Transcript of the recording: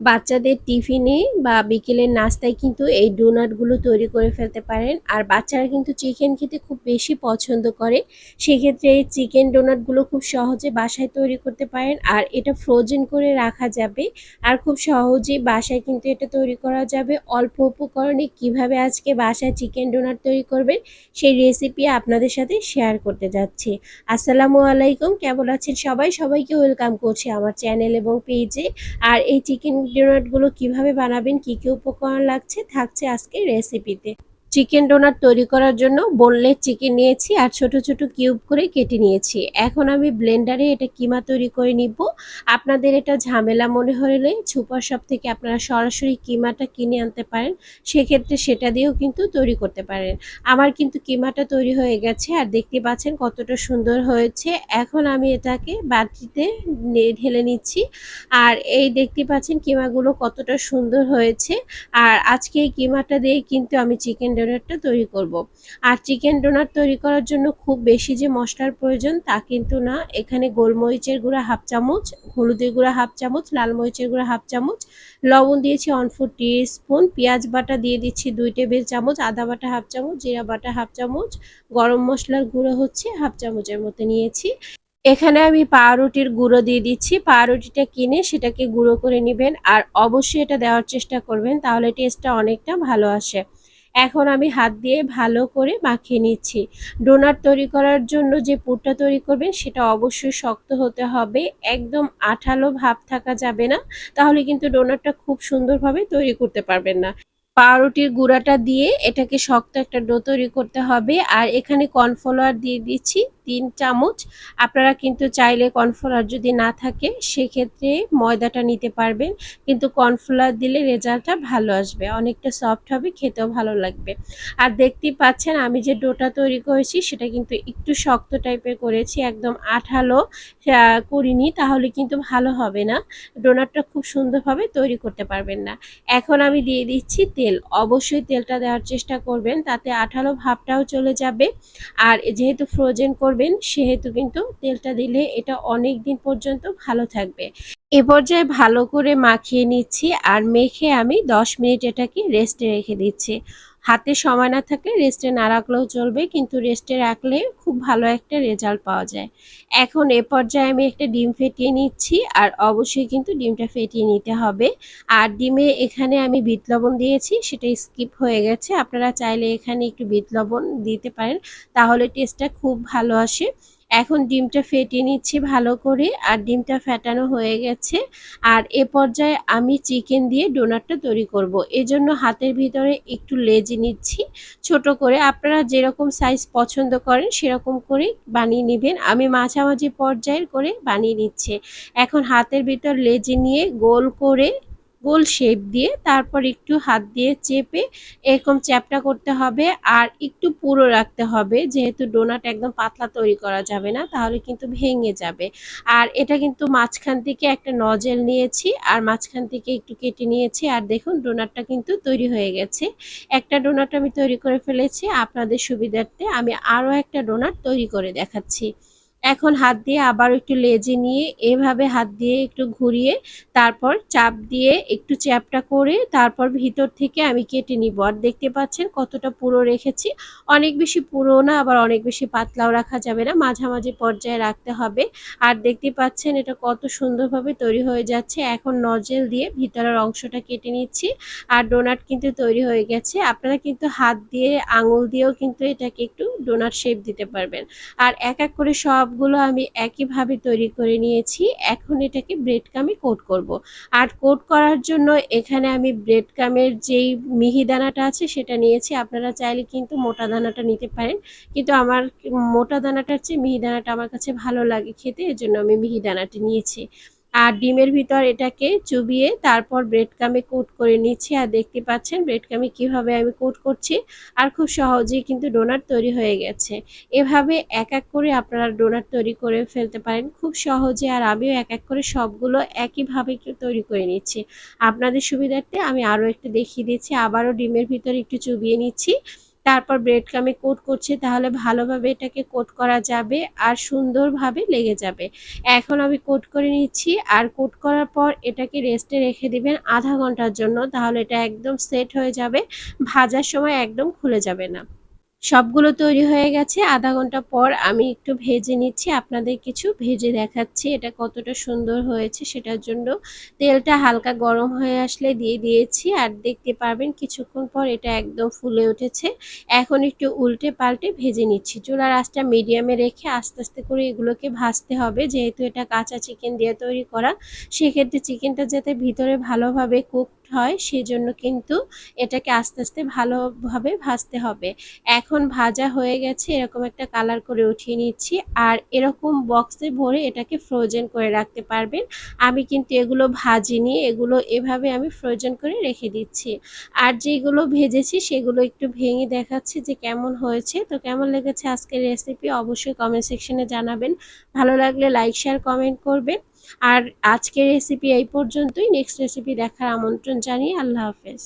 বাচ্চাদের টিফিনে বা বিকেলের নাস্তায় কিন্তু এই ডোনাটগুলো তৈরি করে ফেলতে পারেন। আর বাচ্চারা কিন্তু চিকেন খেতে খুব বেশি পছন্দ করে। সেক্ষেত্রে এই চিকেন ডোনাটগুলো খুব সহজে বাসায় তৈরি করতে পারেন আর এটা ফ্রোজেন করে রাখা যাবে। আর খুব সহজেই বাসায় কিন্তু এটা তৈরি করা যাবে। অল্প উপকরণে কীভাবে আজকে বাসায় চিকেন ডোনাট তৈরি করবেন সেই রেসিপি আপনাদের সাথে শেয়ার করতে যাচ্ছি। আসসালামু আলাইকুম, কেমন আছেন সবাই? সবাইকে ওয়েলকাম করছি আমার চ্যানেল এবং পেজে আর এই চিকেন ডোনাটগুলো কীভাবে বানাবেন কি কি উপকরণ লাগছে থাকছে আজকে রেসিপিতে চিকেন ডোনার তৈরি করার জন্য বললে চিকেন নিয়েছি আর ছোট ছোট কিউব করে কেটে নিয়েছি। এখন আমি ব্লেন্ডারে এটা কিমা তৈরি করে নিব। আপনাদের এটা ঝামেলা মনে হলে সুপার শপ থেকে আপনারা সরাসরি কিমাটা কিনে আনতে পারেন। সেক্ষেত্রে সেটা দিয়েও কিন্তু তৈরি করতে পারেন। আমার কিন্তু কিমাটা তৈরি হয়ে গেছে আর দেখতে পাচ্ছেন কতটা সুন্দর হয়েছে। এখন আমি এটাকে বাটিতে ঢেলে নিচ্ছি। আর এই দেখতে পাচ্ছেন কিমাগুলো কতটা সুন্দর হয়েছে। আর আজকে এই কিমাটা দিয়ে কিন্তু আমি চিকেন ডোনাটটা তৈরি করব। আর চিকেন ডোনাট তৈরি করার জন্য খুব বেশি যে মশলার প্রয়োজন তা কিন্তু না। এখানে গোলমরিচের গুঁড়া হাফ চামচ, হলুদের গুঁড়া হাফ চামচ, লাল মরিচের গুঁড়া হাফ চামচ, লবণ দিয়েছি অন ফোর স্পুন পেঁয়াজ বাটা দিয়ে দিচ্ছি দুই টেবিল চামচ, আদা বাটা হাফ চামচ, জিরা বাটা হাফ চামচ, গরম মশলার গুঁড়ো হচ্ছে হাফ চামচের মতো নিয়েছি। এখানে আমি পাউরুটির গুঁড়ো দিয়ে দিচ্ছি। পাউরুটিটা কিনে সেটাকে গুঁড়ো করে নেবেন। আর অবশ্যই এটা দেওয়ার চেষ্টা করবেন, তাহলে টেস্টটা অনেকটা ভালো আসে। এখন আমি হাত দিয়ে ভালো করে মাখিয়ে নিচ্ছি। ডোনার তৈরি করার জন্য যে পুরটা তৈরি করবেন, সেটা অবশ্যই শক্ত হতে হবে। একদম আঠালো ভাব থাকা যাবে না। তাহলে কিন্তু ডোনারটা খুব সুন্দরভাবে তৈরি করতে পারবেন না। পাউরুটির গুঁড়াটা দিয়ে এটাকে শক্ত একটা ডো তৈরি করতে হবে। আর এখানে কর্নফ্লাওয়ার দিয়ে দিচ্ছি। তিন চামচ। আপনারা কিন্তু চাইলে কর্নফ্লাওয়ার যদি না থাকে, সেক্ষেত্রে ময়দাটা নিতে পারবেন। কিন্তু কর্নফ্লাওয়ার দিলে রেজাল্টটা ভালো আসবে। অনেকটা সফট হবে, খেতেও ভালো লাগবে। আর দেখতেই পাচ্ছেন, আমি যে ডোটা তৈরি করেছি, সেটা কিন্তু একটু শক্ত টাইপের করেছি, একদম আঠালো করিনি, তাহলে কিন্তু ভালো হবে না। ডোনাটটা খুব সুন্দরভাবে তৈরি করতে পারবেন না। এখন আমি দিয়ে দিচ্ছি তেল। অবশ্যই তেলটা দেওয়ার চেষ্টা করবেন, তাতে আঠালো ভাবটাও চলে যাবে। আর যেহেতু ফ্রোজেন করবেন সেহেতু কিন্তু তেলটা দিলে এটা অনেক দিন পর্যন্ত ভালো থাকবে। এ পর্যায়ে ভালো করে মাখিয়ে নিচ্ছি আর মেখে আমি 10 মিনিট এটাকে রেস্টে রেখে দিচ্ছি। হাতে সময় না থাকলে রেস্টে না রাখলেও চলবে, কিন্তু রেস্টে রাখলে খুব ভালো একটা রেজাল্ট পাওয়া যায়। এখন এ পর্যায়ে আমি একটা ডিম ফেটিয়ে নিচ্ছি আর অবশ্যই কিন্তু ডিমটা ফেটিয়ে নিতে হবে। আর ডিমে এখানে আমি বিট লবণ দিয়েছি, সেটা স্কিপ হয়ে গেছে। আপনারা চাইলে এখানে একটু বিট লবণ দিতে পারেন, তাহলে টেস্টটা খুব ভালো আসে। এখন ডিমটা ফেটিয়ে নিচ্ছি ভালো করে, আর ডিমটা ফেটানো হয়ে গেছে। আর এ পর্যায়ে আমি চিকেন দিয়ে ডোনাটটা তৈরি করব। এজন্য হাতের ভিতরে একটু লেজি নিচ্ছি, ছোট করে। আপনারা যেরকম সাইজ পছন্দ করেন, সেরকম করে বানিয়ে নেবেন। আমি মাঝামাঝি পর্যায়ের করে বানিয়ে নিচ্ছি। এখন হাতের ভিতর লেজি নিয়ে গোল করে গোল শেপ দিয়ে তারপর একটু হাত দিয়ে চেপে এরকম চ্যাপটা করতে হবে আর একটু পুরো রাখতে হবে। যেহেতু ডোনাট একদম পাতলা তৈরি করা যাবে না, তাহলে কিন্তু ভেঙে যাবে। আর এটা কিন্তু মাঝখান থেকে একটা নজেল নিয়েছি আর মাঝখান থেকে একটু কেটে নিয়েছি। আর দেখুন ডোনাটটা কিন্তু তৈরি হয়ে গেছে। একটা ডোনাট আমি তৈরি করে ফেলেছি। আপনাদের সুবিধার্থে আমি আরও একটা ডোনাট তৈরি করে দেখাচ্ছি। এখন হাত দিয়ে আবার একটু লেজে নিয়ে এভাবে হাত দিয়ে একটু ঘুরিয়ে তারপর চাপ দিয়ে একটু চ্যাপটা করে তারপর ভিতর থেকে আমি কেটে নিব। আর দেখতে পাচ্ছেন কতটা পুরো রেখেছি। অনেক বেশি পুরো না, আবার অনেক বেশি পাতলাও রাখা যাবে না। মাঝামাঝি পর্যায়ে রাখতে হবে। আর দেখতে পাচ্ছেন এটা কত সুন্দরভাবে তৈরি হয়ে যাচ্ছে। এখন নজেল দিয়ে ভিতরের অংশটা কেটে নিচ্ছি। আর ডোনাট কিন্তু তৈরি হয়ে গেছে। আপনারা কিন্তু হাত দিয়ে, আঙুল দিয়েও কিন্তু এটাকে একটু ডোনাট শেপ দিতে পারবেন। আর এক এক করে সবগুলো আমি একইভাবে তৈরি করে নিয়েছি। এখন এটাকে ব্রেড কামে কোট করব। আর কোট করার জন্য এখানে আমি ব্রেড কামের যেই মিহিদানাটা আছে সেটা নিয়েছি। আপনারা চাইলে কিন্তু মোটা দানাটা নিতে পারেন। কিন্তু আমার মোটা দানাটার চেয়ে মিহিদানাটা আমার কাছে ভালো লাগে খেতে, এজন্য আমি মিহি দানাটি নিয়েছি। আর ডিমের ভিতর এটাকে চুবিয়ে তারপর ব্রেড কামে কোট করে নিচ্ছি। আর দেখতে পাচ্ছেন ব্রেড কামে কীভাবে আমি কোট করছি। আর খুব সহজেই কিন্তু ডোনাট তৈরি হয়ে গেছে। এভাবে এক এক করে আপনারা ডোনাট তৈরি করে ফেলতে পারেন। খুব সহজে আর আমিও এক এক করে সবগুলো একইভাবে তৈরি করে নিচ্ছি। আপনাদের সুবিধার্থে আমি আরও একটু দেখিয়ে দিচ্ছি। আবারও ডিমের ভিতর একটু চুবিয়ে নিচ্ছি। তারপর ব্রেড ক্রামে কোট করছি, তাহলে ভালোভাবে এটাকে কোট করা যাবে আর সুন্দরভাবে লেগে যাবে। এখন আমি কোট করে নিচ্ছি আর কোট করার পর এটাকে রেস্টে রেখে দিবেন আধা ঘণ্টার জন্য, তাহলে এটা একদম সেট হয়ে যাবে, ভাজার সময় একদম খুলে যাবে না। সবগুলো তৈরি হয়ে গেছে। আধা ঘণ্টা পর আমি একটু ভেজে নিচ্ছি। আপনাদের কিছু ভেজে দেখাচ্ছি এটা কতটা সুন্দর হয়েছে সেটার জন্য। তেলটা হালকা গরম হয়ে আসলে দিয়ে দিয়েছি আর দেখতে পারবেন কিছুক্ষণ পর এটা একদম ফুলে উঠেছে। এখন একটু উল্টে পাল্টে ভেজে নিচ্ছি। চুলার আঁচটা মিডিয়ামে রেখে আস্তে আস্তে করে এগুলোকে ভাজতে হবে। যেহেতু এটা কাঁচা চিকেন দিয়ে তৈরি করা, সেক্ষেত্রে চিকেনটা যাতে ভিতরে ভালোভাবে কুক হয়, সেজন্য কিন্তু এটাকে আস্তে আস্তে ভালোভাবে ভাজতে হবে। এখন ভাজা হয়ে গেছে, এরকম একটা কালার করে উঠিয়ে নিচ্ছি। আর এরকম বক্সে ভরে এটাকে ফ্রোজেন করে রাখতে পারবেন। আমি কিন্তু এগুলো ভাজিনি, এগুলো এভাবে আমি ফ্রোজেন করে রেখে দিচ্ছি। আর যেগুলো ভেজেছি, সেগুলো একটু ভেঙে দেখাচ্ছি যে কেমন হয়েছে। তো কেমন লেগেছে আজকের রেসিপি অবশ্যই কমেন্ট সেকশনে জানাবেন। ভালো লাগলে লাইক শেয়ার কমেন্ট করবেন। আর আজকের রেসিপি এই পর্যন্তই। নেক্সট রেসিপি দেখার আমন্ত্রণ জানিয়ে আল্লাহ হাফেজ।